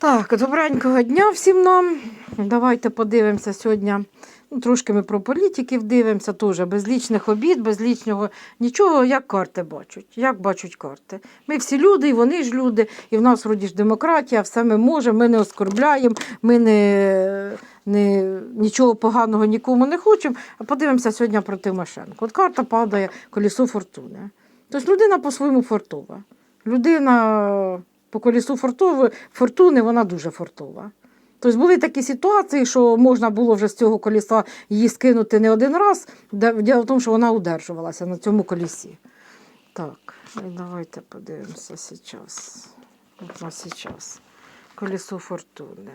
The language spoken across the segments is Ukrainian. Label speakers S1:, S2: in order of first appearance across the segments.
S1: Так, добренького дня всім нам. Давайте подивимося сьогодні. Ну, трошки ми про політиків дивимося, теж без лічних обід, без лічного нічого, як карти бачать. Як бачать карти. Ми всі люди, і вони ж люди, і в нас вроді ж демократія, все ми можемо, ми не оскорбляємо, ми не, не, нічого поганого нікому не хочемо. А подивимося сьогодні про Тимошенко. От карта падає колесо фортуни. Тобто людина по-своєму фортова. Людина по колесу фортови, фортуни, вона дуже фортова. Тобто були такі ситуації, що можна було вже з цього коліса її скинути не один раз. Діло в тому, що вона удержувалася на цьому колісі. Так, давайте подивимося зараз. Зараз. Колесо фортуни.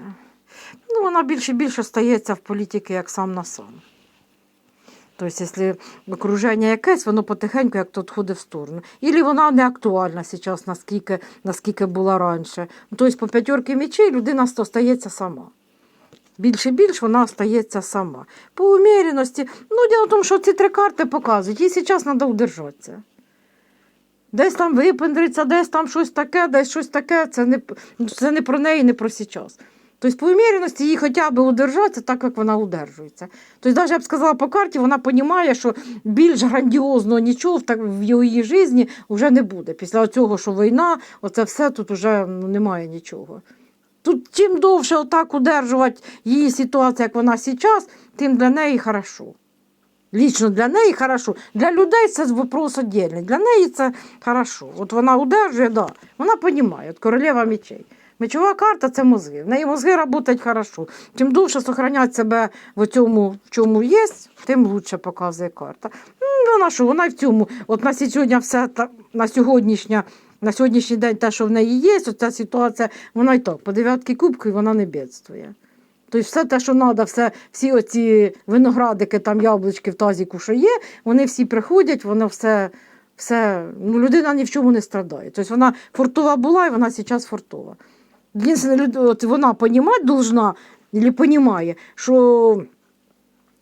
S1: Ну, вона більше і більше стається в політиці як сам на сам. Тобто, якщо окруження якесь, воно потихеньку як тут ходить в сторону. Ілі вона не актуальна зараз, наскільки, наскільки була раніше. Ну, Тобто, по п'ятерки мечей людина стається сама. Більше і більше вона стається сама. По уміряності, ну, діло в тому, що ці три карти показують, їй зараз треба удержатися. Десь там випендриться, десь там щось таке, десь щось таке. Це не, це не про неї, не про зараз. Тобто, по уміряності їй хоча б удержатися так, як вона удержується. Тобто, навіть я б сказала по карті, вона розуміє, що більш грандіозного нічого в, її житті вже не буде. Після цього, що війна, оце все тут вже ну, немає нічого. Тут чим довше отак удержувати її ситуацію, як вона зараз, тим для неї хорошо. Лічно для неї хорошо. Для людей це вопрос віддільний. Для неї це хорошо. От вона удержує, да. вона розуміє, от королева мечей. Мечова карта це мозги. В неї мозги працюють хорошо. Чим довше зберігати себе в цьому, в чому є, тим краще показує карта. Ну, вона що, вона в цьому. От на сьогодні все на сьогоднішня. На сьогоднішній день те, що в неї є, оця ситуація, вона й так, по дев'ятки кубку, вона не бідствує. Тобто все те, що треба, все, всі оці виноградики, там яблучки в тазіку, що є, вони всі приходять, воно все, все ну, людина ні в чому не страдає. Тобто вона фортова була, і вона зараз фортова. Єдине, от вона понімати должна, або понімає, що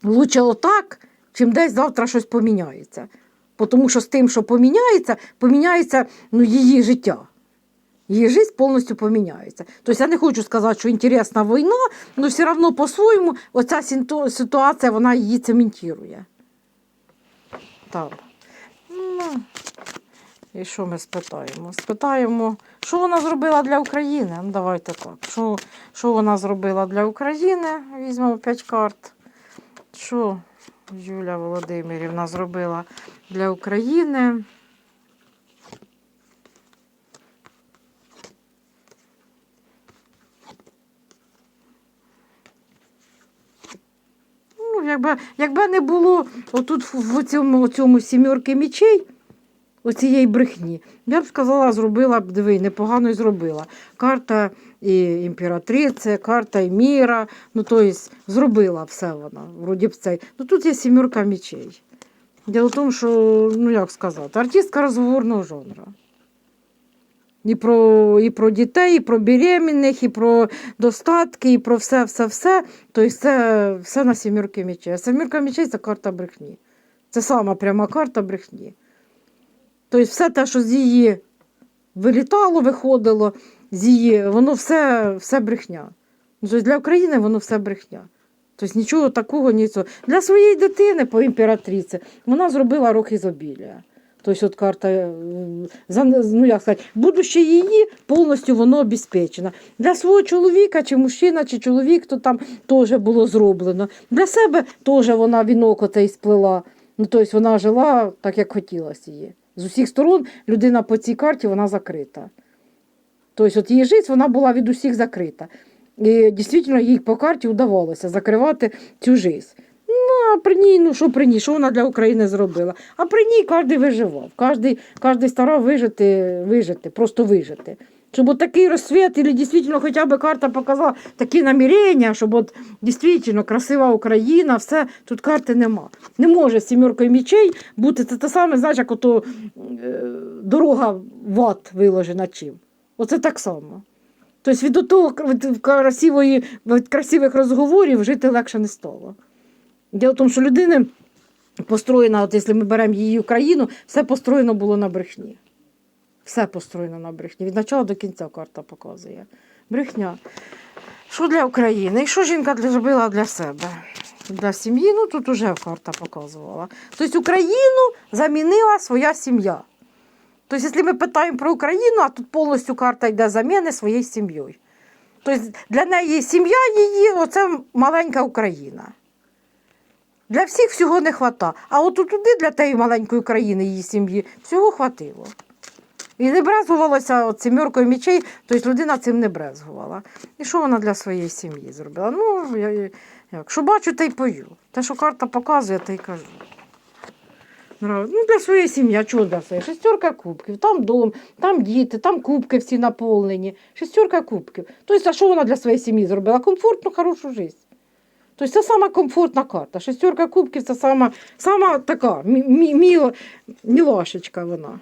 S1: лучше отак, чим десь завтра щось поміняється. Бо Тому що з тим, що поміняється, поміняється ну, її життя. Її життя повністю поміняється. Тобто я не хочу сказати, що інтересна війна, але все одно по-своєму оця ситуація вона її цементує. Так. І що ми спитаємо? Спитаємо, що вона зробила для України? Ну, давайте так. Що, що вона зробила для України? Візьмемо 5 карт. Що Юля Володимирівна зробила для України? Ну, якби, якби не було отут в цьому, цьому сімерки мічей, оцієї брехні, я б сказала, зробила б, диви, непогано й зробила. Карта і імператриці, карта і міра, ну тобто зробила все вона, вроді б цей. Ну тут є сімерка мічей. Діло в тому, що, ну як сказати, артистка розговорного жанру. І про, і про дітей, і про беременних, і про достатки, і про все, все, все. Тобто все, все на сімірки мечей. А сімірка мечей це карта брехні. Це сама пряма карта брехні. Тобто все те, що з її вилітало, виходило, з її, воно все, все брехня. Ну, Тобто для України воно все брехня. Тобто нічого такого, нічого. Для своєї дитини по імператриці вона зробила рок ізобілія. Тобто от карта, е, ну як сказати, будуще її повністю воно обезпечено. Для свого чоловіка, чи мужчина, чи чоловік, то там теж було зроблено. Для себе теж вона вінок оцей сплела. Ну, тобто вона жила так, як хотілося її. З усіх сторон людина по цій карті вона закрита. Тобто от її життя вона була від усіх закрита. І дійсно їй по карті вдавалося закривати цю життя. Ну, а при ній, ну що при ній, що вона для України зробила? А при ній кожен виживав, кожен, старав вижити, вижити, просто вижити. Щоб от такий розсвіт, і дійсно хоча б карта показала такі намірення, щоб от дійсно красива Україна, все, тут карти нема. Не може з сімеркою мічей бути це те саме, знаєш, як ото е, дорога в ад виложена чим. Оце так само. Тобто від того від красивої, від красивих розговорів жити легше не стало. Діло в тому, що людина построєна, от якщо ми беремо її Україну, все построєно було на брехні. Все построєно на брехні. Від початку до кінця карта показує. Брехня. Що для України? І що жінка зробила для себе? Для сім'ї, ну тут уже карта показувала. Тобто Україну замінила своя сім'я. Тобто, якщо ми питаємо про Україну, а тут повністю карта йде заміни своєю сім'єю. Тобто для неї сім'я її оце маленька Україна. Для всіх всього не хвата. А от туди для тієї маленької країни, її сім'ї, всього хватило. І не брезгувалося от сімеркою мічей, тобто людина цим не брезгувала. І що вона для своєї сім'ї зробила? Ну, я, як, що бачу, те й пою. Те, що карта показує, те й кажу. Ну, для своєї сім'ї, чого для своєї? Шестерка кубків, там дом, там діти, там кубки всі наповнені. Шестерка кубків. Тобто, а що вона для своєї сім'ї зробила? Комфортну, хорошу життя. Тобто це сама комфортна карта. Шестерка кубків це сама, сама така мі- мі- мілашечка вона.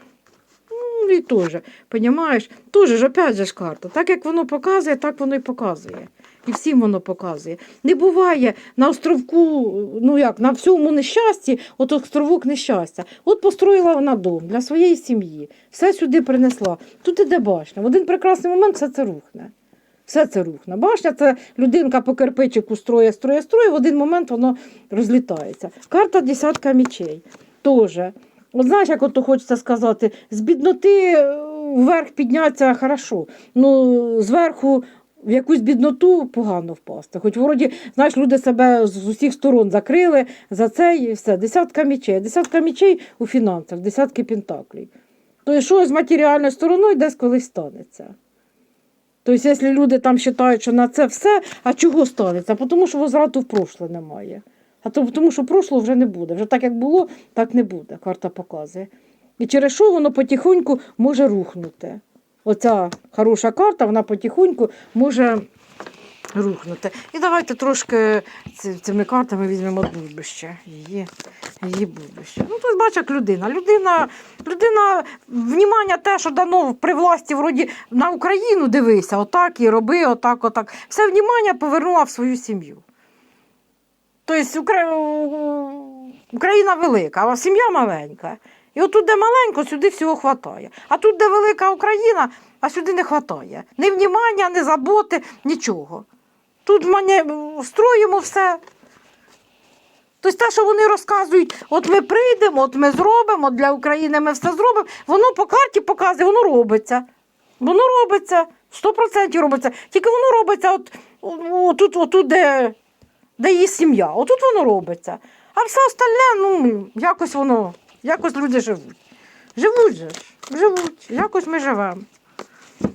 S1: Ну, теж, понімаєш? Теж ж, опять же ж карта. Так як воно показує, так воно і показує. І всім воно показує. Не буває на островку, ну як, на всьому нещасті, от островок нещастя. От построїла вона дом для своєї сім'ї, все сюди принесла. Тут іде башня. В один прекрасний момент все це рухне. Все це рухне. Башня це людинка по кирпичику строє, строє, строє, в один момент воно розлітається. Карта десятка мічей. Тоже. От знаєш, як ото хочеться сказати, з бідноти е, вверх піднятися хорошо. Ну, зверху в якусь бідноту погано впасти. Хоч вроді, знаєш, люди себе з усіх сторон закрили за це і все. Десятка мічей. Десятка мічей у фінансах, десятки пентаклів. То що з матеріальною стороною десь колись станеться. Тобто, якщо люди там вважають, що на це все, а чого станеться? Тому що возврату в прошле немає. А то, тому що прошлого вже не буде. Вже так, як було, так не буде, карта показує. І через що воно потихоньку може рухнути. Оця хороша карта, вона потихоньку може рухнути. І давайте трошки цими картами візьмемо будуще. Її, її будуще. Ну, тут бачиш, як людина. Людина, людина, внімання те, що дано при власті вроді на Україну дивися, отак і роби, отак, отак. Все внімання повернула в свою сім'ю. Тобто Укра... Україна велика, а сім'я маленька. І отут, де маленько, сюди всього вистачає. А тут, де велика Україна, а сюди не вистачає. Ні внімання, ні заботи, нічого. Тут мене строїмо все. Тобто те, що вони розказують, от ми прийдемо, от ми зробимо, для України ми все зробимо, воно по карті показує, воно робиться. Воно робиться, 100% робиться. Тільки воно робиться от, отут, отут де, де її сім'я. Отут воно робиться. А все остальне, ну, якось воно, якось люди живуть. Живуть же, живуть, якось ми живемо.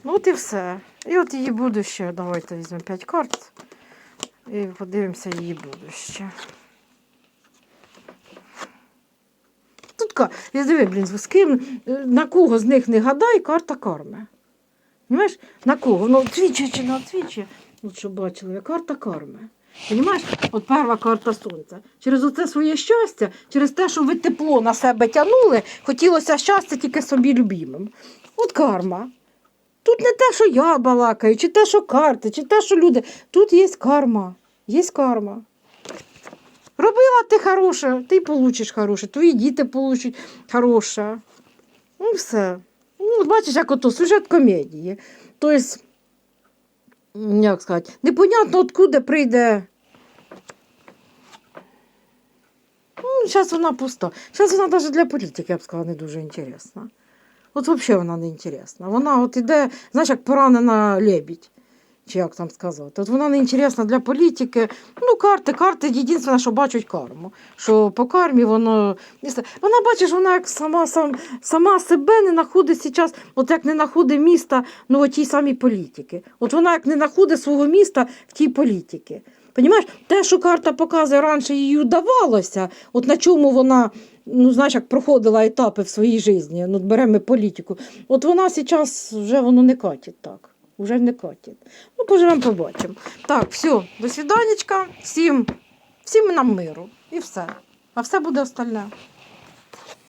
S1: От і все. І от її будуще. Давайте візьмемо 5 карт і подивимося її будуще. Тут я диви, блін, з ким, е, на кого з них не гадай, карта карми. Понимаєш? На кого? Ну, двічі чи на двічі. От що бачили, карта карми. Понимаєш? От перша карта сонця. Через оце своє щастя, через те, що ви тепло на себе тягнули, хотілося щастя тільки собі любимим. От карма. Тут не те, що я балакаю, чи те, що карти, чи те, що люди. Тут є карма. Є карма. Робила ти хороше, ти получиш хороше, твої діти получать хороше. Ну, все. Ну, бачиш, як ото сюжет комедії. Тобто, як сказати, непонятно, откуда прийде. Ну, зараз вона пуста. Зараз вона навіть для політики, я б сказала, не дуже інтересна. От взагалі вона не інтересна. Вона от іде, знаєш, як поранена лебідь. Чи як там сказати? От вона не інтересна для політики. Ну, карти, карти, єдине, що бачать карму. Що по кармі воно. Вона бачиш, вона як сама, сам, сама себе не знаходить зараз, от як не знаходить міста ну, в тій самій політики. От вона як не знаходить свого міста в тій політики. Понімаєш, те, що карта показує раніше їй удавалося, от на чому вона, ну знаєш, як проходила етапи в своїй житті, ну беремо політику, от вона зараз вже воно не катить так. Уже не катить. Ну, поживемо, побачимо. Так, все, до свіданечка, всім, всім нам миру і все. А все буде остальне.